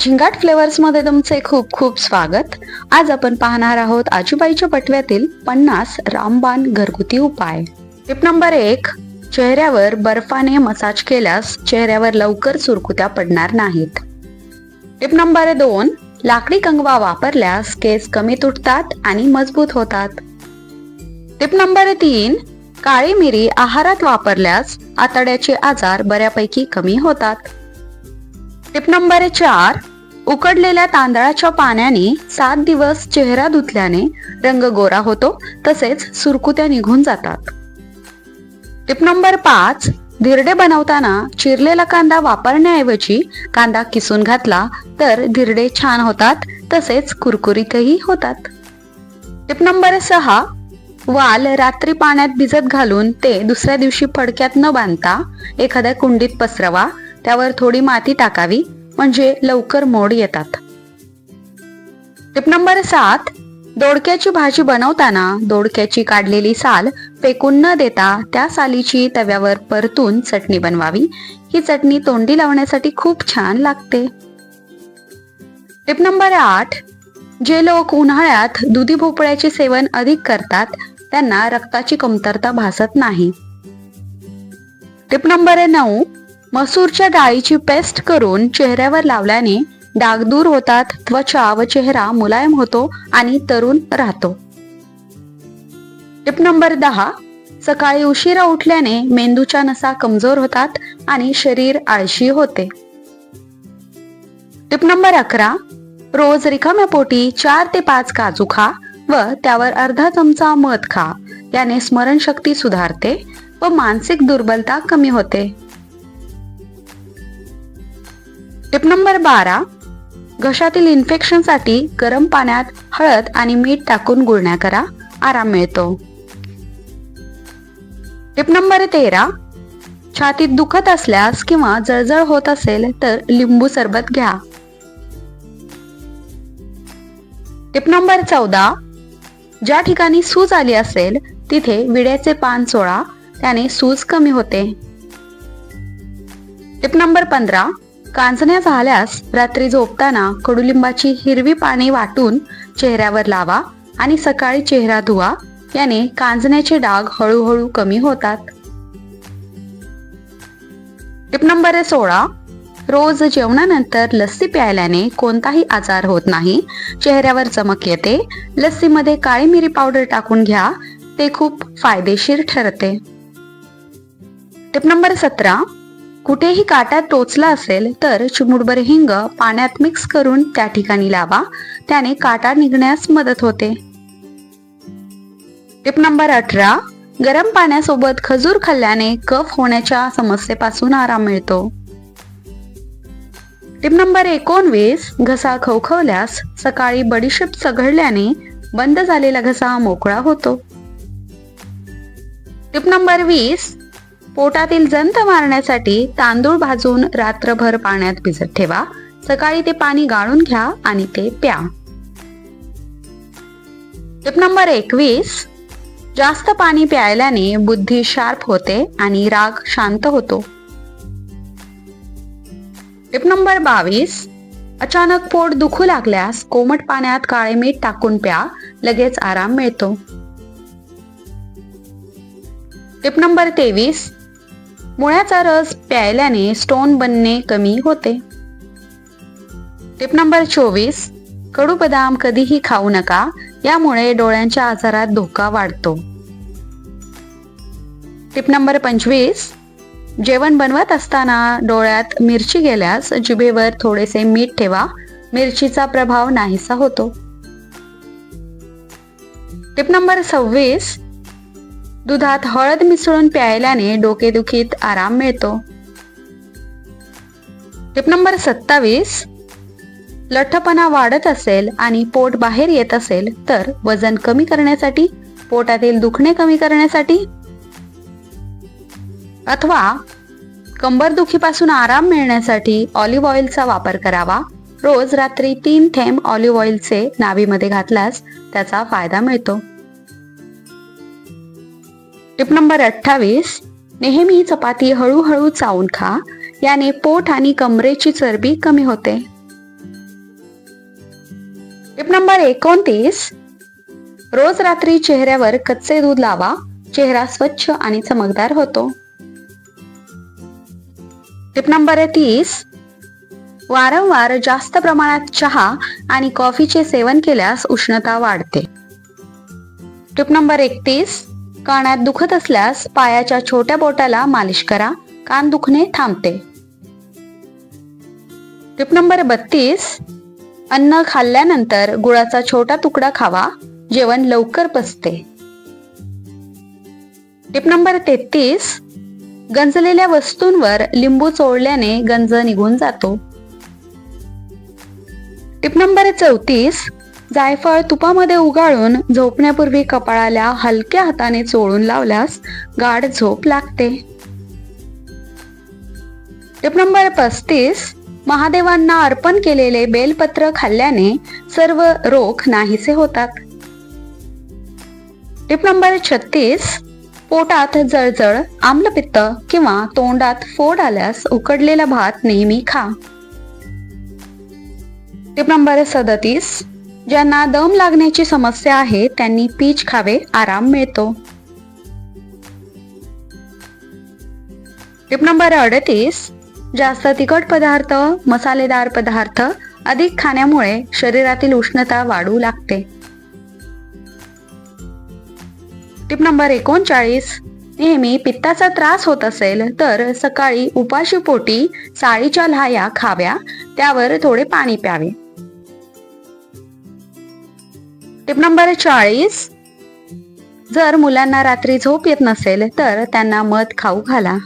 झिंगाट फ्लेवर्समध्ये तुमचे खूप खूप स्वागत. आज आपण पाहणार आहोत आजूबाईच्या पटव्यातील पन्नास रामबाण घरगुती उपाय. टिप नंबर एक चेहऱ्यावर बर्फाने मसाज केल्यास चेहऱ्यावर लवकर सुरकुत्या पडणार नाहीत. टिप नंबर दोन लाकडी कंगवा वापरल्यास केस कमी तुटतात आणि मजबूत होतात. टिप नंबर तीन काळी मिरी आहारात वापरल्यास आतड्याचे आजार बऱ्यापैकी कमी होतात. टिप नंबर चार. उकडलेल्या तांदळाच्या पाण्याने सात दिवस चेहरा धुतल्याने रंग गोरा होतो तसेच सुरकुत्या निघून जातात. टिप नंबर पाच. धिरडे बनवताना चिरलेला कांदा वापरण्याऐवजी कांदा किसून घातला तर धिरडे छान होतात तसेच कुरकुरीतही होतात. टिप नंबर सहा. वाल रात्री पाण्यात भिजत घालून ते दुसऱ्या दिवशी फडक्यात न बांधता एखाद्या कुंडीत पसरवा त्यावर थोडी माती टाकावी म्हणजे लवकर मोड येतात. टिप नंबर सात दोडक्याची भाजी बनवताना दोडक्याची काढलेली साल फेकून न देता त्या सालीची तव्यावर परतून चटणी बनवावी. ही चटणी तोंडी लावण्यासाठी खूप छान लागते. टिप नंबर आठ जे लोक उन्हाळ्यात दुधी भोपळ्याचे सेवन अधिक करतात त्यांना रक्ताची कमतरता भासत नाही. टिप नंबर नऊ मसूरच्या डाळीची पेस्ट करून चेहऱ्यावर लावल्याने डाग दूर होतात त्वचा व चेहरा मुलायम होतो आणि तरुण राहतो. टिप नंबर दहा सकाळी उशिरा उठल्याने मेंदूच्या नसा कमजोर होतात आणि शरीर आळशी होते. टिप नंबर अकरा रोज रिकाम्या पोटी चार ते पाच काजू खा व त्यावर अर्धा चमचा मध खा याने स्मरणशक्ती सुधारते व मानसिक दुर्बलता कमी होते. टिप नंबर बारा घशातील इन्फेक्शनसाठी गरम पाण्यात हळद आणि मीठ टाकून गुळण्या करा आराम मिळतो. टिप नंबर तेरा छातीत दुखत असल्यास किंवा जळजळ होत असेल तर लिंबू सरबत घ्या. टिप नंबर चौदा ज्या ठिकाणी सूज आली असेल तिथे विड्याचे पान सोळा त्याने सूज कमी होते. टिप नंबर पंधरा कांचण्या झाल्यास रात्री झोपताना कडुलिंबाची हिरवी पाने वाटून चेहऱ्यावर लावा आणि सकाळी चेहरा धुवा. याने कांजण्याचे डाग हळूहळू कमी होतात. टिप नंबर सोळा. रोज जेवणानंतर लस्सी प्यायल्याने कोणताही आजार होत नाही. चेहऱ्यावर चमक येते. लस्सीमध्ये काळी मिरी पावडर टाकून घ्या. ते खूप फायदेशीर ठरते. टिप नंबर सतरा. कुठेही काटा टोचला असेल तर चिमुडभर हिंग पाण्यात मिक्स करून त्या ठिकाणी लावा. त्याने काटा निघण्यास मदत होते. टिप नंबर अठरा. गरम पाण्यासोबत खजूर खाल्ल्याने कफ होण्याच्या समस्येपासून आराम मिळतो. टिप नंबर एकोणवीस. घसा खवखवल्यास सकाळी बडीशेप चघळल्याने बंद झालेला घसा मोकळा होतो. टिप नंबर वीस. पोटातील जंत मारण्यासाठी तांदूळ भाजून रात्रभर पाण्यात भिजत ठेवा. सकाळी ते पाणी गाळून घ्या आणि ते प्या. टिप नंबर एकवीस. जास्त पाणी प्यायल्याने बुद्धी शार्प होते आणि राग शांत होतो. टिप नंबर बावीस. अचानक पोट दुखू लागल्यास कोमट पाण्यात काळे मीठ टाकून प्या. लगेच आराम मिळतो. टिप नंबर तेवीस. मुळ्याचा रस प्यायल्याने स्टोन बनणे कमी होते. टिप नंबर चोवीस कडू बदाम कधीही खाऊ नका यामुळे डोळ्यांच्या आजारात धोका वाढतो. टिप नंबर पंचवीस जेवण बनवत असताना डोळ्यात मिरची गेल्यास जिभेवर थोडेसे मीठ ठेवा मिरचीचा प्रभाव नाहीसा होतो. टिप नंबर सव्वीस दुधात हळद मिसळून प्यायल्याने डोकेदुखीत आराम मिळतो. टिप नंबर सत्तावीस लठ्ठपणा वाढत असेल आणि पोट बाहेर येत असेल तर वजन कमी करण्यासाठी पोटातील दुखणे कमी करण्यासाठी? अथवा कंबरदुखीपासून आराम मिळण्यासाठी ऑलिव्ह ऑइलचा वापर करावा. रोज रात्री तीन थेंब ऑलिव्ह ऑइलचे नावीमध्ये घातल्यास त्याचा फायदा मिळतो. टिप नंबर अठ्ठावीस नेहमी चपाती हळूहळू चावून खा याने पोट आणि कमरेची चरबी कमी होते. टिप नंबर एकोणतीस रोज रात्री चेहऱ्यावर कच्चे दूध लावा चेहरा स्वच्छ आणि चमकदार होतो. टिप नंबर तीस वारंवार जास्त प्रमाणात चहा आणि कॉफीचे सेवन केल्यास उष्णता वाढते. टिप नंबर एकतीस कानात दुखत असल्यास पायाच्या छोट्या बोटाला मालिश करा. कान दुखणे थांबते. टिप नंबर बत्तीस. अन्न खाल्ल्यानंतर गुळाचा छोटा तुकडा खावा. जेवण लवकर पचते. टिप नंबर तेहतीस. गंजलेल्या वस्तूंवर लिंबू चोळल्याने गंज निघून जातो. टिप नंबर चौतीस. जायफळ तुपामध्ये उगाळून झोपण्यापूर्वी कपाळाला हलक्या हाताने चोळून लावल्यास गाढ झोप लागते. टिप नंबर पस्तीस. महादेवांना अर्पण केलेले बेलपत्र खाल्ल्याने सर्व रोग नाहीसे होतात. टिप नंबर छत्तीस. पोटात जळजळ आम्लपित्त किंवा तोंडात फोड आल्यास उकडलेला भात नेहमी खा. टिप नंबर सदतीस. ज्यांना दम लागण्याची समस्या आहे त्यांनी पीच खावे आराम मिळतो. टिप नंबर अडतीस जास्त तिखट पदार्थ मसालेदार पदार्थ अधिक खाण्यामुळे शरीरातील उष्णता वाढू लागते. टिप नंबर एकोणचाळीस नेहमी पित्ताचा त्रास होत असेल तर सकाळी उपाशी पोटी साळीच्या लाह्या खाव्या त्यावर थोडे पाणी प्यावे. टिप नंबर चाळीस. जर मुलांना रात्री झोप येत नसेल तर त्यांना मध खाऊ घाला.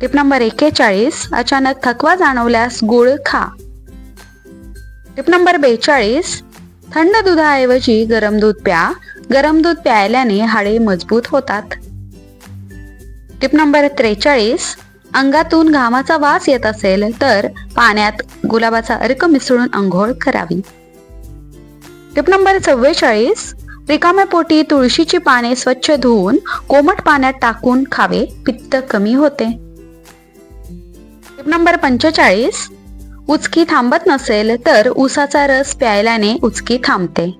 टिप नंबर एकेचाळीस. अचानक थकवा जाणवल्यास गुळ खा. टिप नंबर बेचाळीस. थंड दुधाऐवजी गरम दूध प्या. गरम दूध प्यायल्याने हाडे मजबूत होतात. टिप नंबर त्रेचाळीस. अंगातून घामाचा वास येत असेल तर पाण्यात गुलाबाचा अर्क मिसळून आंघोळ करावी. टिप नंबर चव्वेचाळीस. रिकाम्या पोटी तुळशीची पाने स्वच्छ धुवून कोमट पाण्यात टाकून खावे पित्त कमी होते. टिप नंबर पंचेचाळीस. उचकी थांबत नसेल तर उसाचा रस प्यायल्याने उचकी थांबते.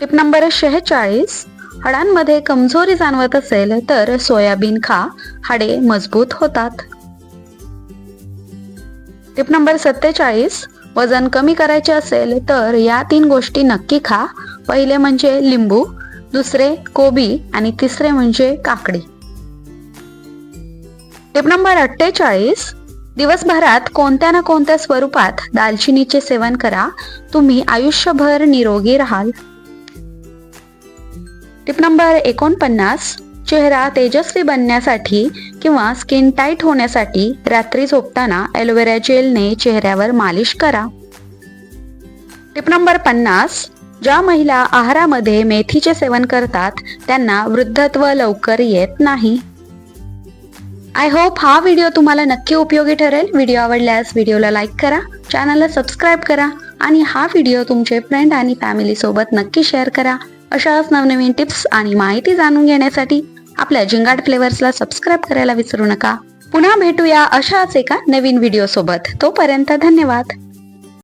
टिप नंबर शेहेचाळीस. हाडांमध्ये कमजोरी जाणवत असेल तर सोयाबीन खा हाडे मजबूत होतात. टिप नंबर सत्तेचाळीस. वजन कमी करायचे असेल तर या तीन गोष्टी नक्की खा. पहिले म्हणजे लिंबू दुसरे कोबी आणि तिसरे म्हणजे काकडी. टिप नंबर अठ्ठेचाळीस. दिवसभरात कोणत्या ना कोणत्या स्वरूपात दालचिनीचे सेवन करा. तुम्ही आयुष्यभर निरोगी राहाल. टिप नंबर एकोणपन्नास. चेहरा तेजस्वी बनण्यासाठी किंवा स्किन टाईट होण्यासाठी रात्री झोपताना ॲलोवेरा जेलने चेहऱ्यावर मालिश करा. टिप नंबर पन्नास ज्या महिला आहारामध्ये मेथीचे सेवन करतात त्यांना वृद्धत्व लवकर येत नाही. आय होप हा व्हिडिओ तुम्हाला नक्की उपयोगी ठरेल. व्हिडिओ आवडल्यास व्हिडिओला लाईक करा चॅनलला सबस्क्राईब करा आणि हा व्हिडिओ तुमचे फ्रेंड आणि फॅमिलीसोबत नक्की शेअर करा. अशाच नवनवीन टिप्स आणि माहिती जाणून घेण्यासाठी आपल्या जिंगाट फ्लेवर्सला सबस्क्राईब करायला विसरू नका. पुन्हा भेटूया अशाच एका नवीन व्हिडिओ सोबत. तोपर्यंत धन्यवाद.